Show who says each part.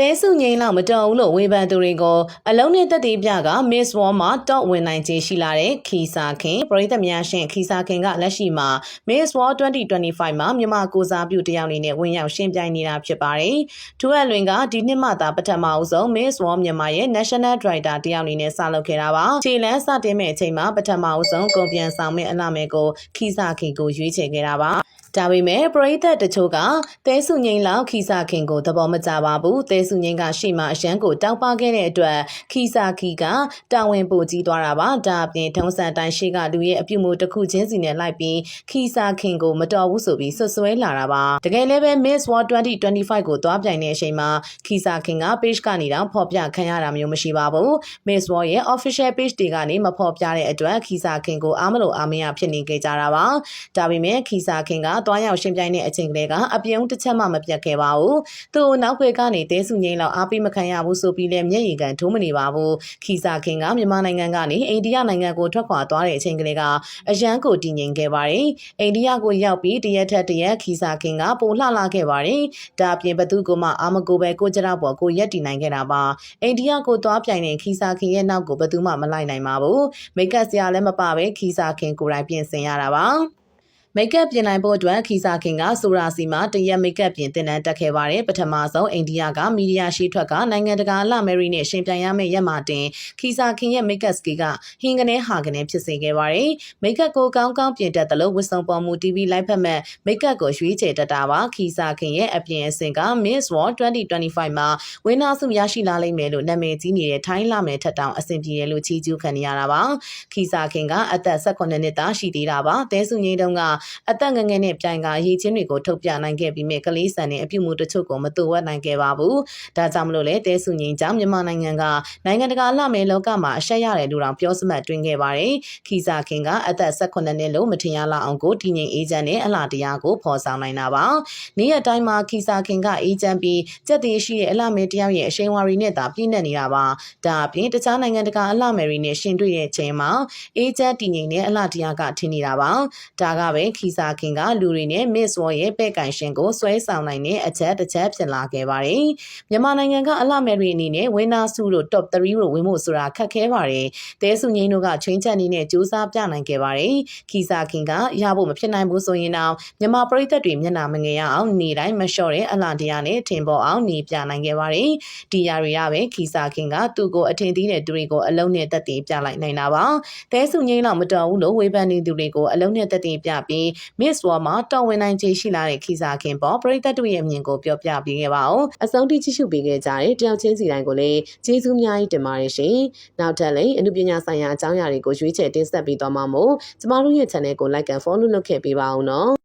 Speaker 1: တဲစုငိမ့်လောက်မတော်ဘူးလို့ဝေဖန်သူတွေကိုအလုံးနဲ့တက်သေးပြက Miss War မှာတော့ဝင်နိုင်ခြင်းရှိလာတဲ့ခီစာခင်ပရိသတ်များရှင်ခီစာခင်ကလက်ရှိမှာ Miss War 2025မှာမြန်မာကိုစားပြုတယောက်အနေနဲ့ဝင်ရောက်ရှင်ပြိုင်နေတာဖြစ်ပါတယ်။ထို့အလွင်ကဒီနှစ်မှသာပထမအဦးဆုံး Miss War မြန်မာရဲ့ National Director တယောက်အနေနဲ့စလုပ်ခဲ့တာပါ။ခြေလန်းစတင်မဲ့အချိန်မှာပထမအဦးဆုံးကုန်ပြန်ဆောင်မဲ့အလှမဲ့ကိုခီစာခင်ကိုရွေးချယ်ခဲ့တာပါ။ ဒါပေမဲ့ပရိသတ်တချို့ကတဲစုငိမ့်လောက်ခီစာခင်ကိုသဘောမကျပါဘူးတဲစုငိမ့်ကရှေ့မှာအရန်ကိုတောက်ပခဲ့တဲ့အတွက်ခီစာခီကတာဝန်ပိုကြီးသွားတာပါဒါအပြင်ထုံးစံတိုင်းရှေ့ကလူရဲ့အပြုမူတစ်ခုချင်းစီနဲ့လိုက်ပြီးခီစာခင်ကိုမတော်ဘူးဆိုပြီးဆွဆွဲလာတာပါတကယ်လည်းပဲ Miss World 2025ကိုသွားပြိုင်တဲ့အချိန်မှာခီစာခင်က page ကနေတော့ဖော်ပြခံရတာမျိုးမရှိပါဘူး Miss World ရဲ့ official page တွေကနေမဖော်ပြတဲ့အတွက်ခီစာခင်ကိုအားမလို့အားမရဖြစ်နေကြကြတာပါဒါပေမဲ့ခီစာခင်ကသွားရောက်ရှင်ပြိုင်တဲ့အချိန်ကလေးကအပြုံးတစ်ချက်မှမပြတ်ခဲ့ပါဘူး။သူ့နောက်ခွေကနေတဲစုငိမ့်လောက်အားပေးမခံရဘူးဆိုပြီးလည်းမျက်ရည်ကန်ထိုးမနေပါဘူး။ခီစာခင်ကမြန်မာနိုင်ငံကနေအိန္ဒိယနိုင်ငံကိုထွက်ခွာသွားတဲ့အချိန်ကလေးကအရန်ကိုတည်ငြိမ်ခဲ့ပါတယ်။အိန္ဒိယကိုရောက်ပြီးတရက်ထက်တရက်ခီစာခင်ကပိုလှလာခဲ့ပါတယ်။ဒါအပြင်ဘသူကမှအာမကိုပဲကိုကြရပေါ်ကိုရက်တည်နိုင်ခဲ့တာပါ။အိန္ဒိယကိုသွားပြိုင်တဲ့ခီစာခင်ရဲ့နောက်ကိုဘသူမှမလိုက်နိုင်ပါဘူး။မိတ်ကပ်စရာလည်းမပါပဲခီစာခင်ကိုယ်တိုင်ပြင်ဆင်ရတာပါ။ မိတ်ကပ်ပြင်နိုင်ဖို့အတွက်ခီစာခင်ကဆိုရာစီမှာတရက်မိတ်ကပ်ပြင်တင်တန်းတက်ခဲ့ပါတယ်ပထမဆုံးအိန္ဒိယကမီဒီယာရှိထွက်ကနိုင်ငံတကာလာမယ်ရီနဲ့ရှင်ပြိုင်ရမယ့်ရက်မှာတင်ခီစာခင်ရဲ့မိတ်ကပ်စကီကဟင်းကနေဟာကနေဖြစ်စေခဲ့ပါတယ်မိတ်ကပ်ကိုကောင်းကောင်းပြင်တတ်တယ်လို့ဝစ်စုံပေါ်မူ TV လိုက်ဖက်မဲ့မိတ်ကပ်ကိုရွေးချယ်တတ်တာပါခီစာခင်ရဲ့အပြင်အဆင့်က Miss World 2025မှာဝင်းနာစုရရှိလာလိမ့်မယ်လို့နာမည်ကြီးနေတဲ့ထိုင်းလာမယ်ထက်တောင်အဆင်ပြေတယ်လို့ချီးကျူးခံရတာပါခီစာခင်ကအသက်18နှစ်သားရှိသေးတာပါတဲစုငိမ့်တုန်းကအသက်ငယ်ငယ်နဲ့ပြိုင်ကရည်ချင်းတွေကိုထုတ်ပြနိုင်ခဲ့ပြီးမြဲကလေးဆန်တဲ့အပြုမူတချို့ကိုမတူဝက်နိုင်ခဲ့ပါဘူး။ဒါကြောင့်မလို့လဲတဲစုငိမ့်ကြောင့်မြန်မာနိုင်ငံကနိုင်ငံတကာလှမယ်လောကမှာအရှက်ရတယ်လို့တောင်ပြောစမှတ်တွင်ခဲ့ပါတယ်။ခီစာခင်ကအသက်18နှစ်လို့မထင်ရလောက်အောင်ကိုတည်ငြိမ်အေးချမ်းနဲ့အလှတရားကိုဖော်ဆောင်နိုင်တာပါ။နေ့ရက်တိုင်းမှာခီစာခင်ကအေးချမ်းပြီးကြက်သေးရှိတဲ့အလှမယ်တယောက်ရဲ့အရှိန်ဝါရီနဲ့သာပြည့်နေနေတာပါ။ဒါအပြင်တခြားနိုင်ငံတကာအလှမယ်တွေနဲ့ရှင်တွေ့တဲ့ချိန်မှာအေးချမ်းတည်ငြိမ်တဲ့အလှတရားကထင်နေတာပါ။ဒါကပဲခီစာခင်ကလူတွေနဲ့ Miss World ရဲ့ပဲ့ကန်ရှင်ကိုဆွဲဆောင်နိုင်တဲ့အချက်တစ်ချက်ဖြစ်လာခဲ့ပါတယ်။မြန်မာနိုင်ငံကအလှမယ်တွေအနေနဲ့ဝင်းနာစုတို့ top 3တို့ဝင်ဖို့ဆိုတာခက်ခဲပါတယ်။တဲစုငိမ့်တို့ကချင်းချက်အနေနဲ့စူးစမ်းပြနိုင်ခဲ့ပါတယ်။ခီစာခင်ကရဖို့မဖြစ်နိုင်ဘူးဆိုရင်တော့မြန်မာပရိသတ်တွေမျက်နှာမငယ်ရအောင်နေတိုင်းမလျှော့တဲ့အလှတရားနဲ့ထင်ပေါ်အောင်နေပြနိုင်ခဲ့ပါတယ်။ဒီယာတွေကပဲခီစာခင်ကသူ့ကိုအထင်သေးတဲ့သူတွေကိုအလုံးနဲ့တက်တည်ပြလိုက်နိုင်တာပါ။တဲစုငိမ့်တော့မတော်ဘူးလို့ဝေဖန်နေသူတွေကိုအလုံးနဲ့တက်တည်ပြပြီး Miss World မှာတော်ဝင်နိုင်ခြေရှိလာတဲ့ခီစာခင်ပေါ်ပရိသတ်တို့ရဲ့အမြင်ကိုပြောပြပေးခဲ့ပါအောင်အဆုံးထိကြည့်ရှုပေးခဲ့ကြတဲ့တယောက်ချင်းစီတိုင်းကိုလည်းကျေးဇူးအများကြီးတင်ပါတယ်ရှင်နောက်ထပ်လည်းအမှုပညာဆိုင်ရာအကြောင်းအရာတွေကိုရွေးချယ်တင်ဆက်ပေးသွားမှာမို့ကျမတို့ရဲ့ channel ကို like and follow လုပ်ခဲ့ပေးပါအောင်နော်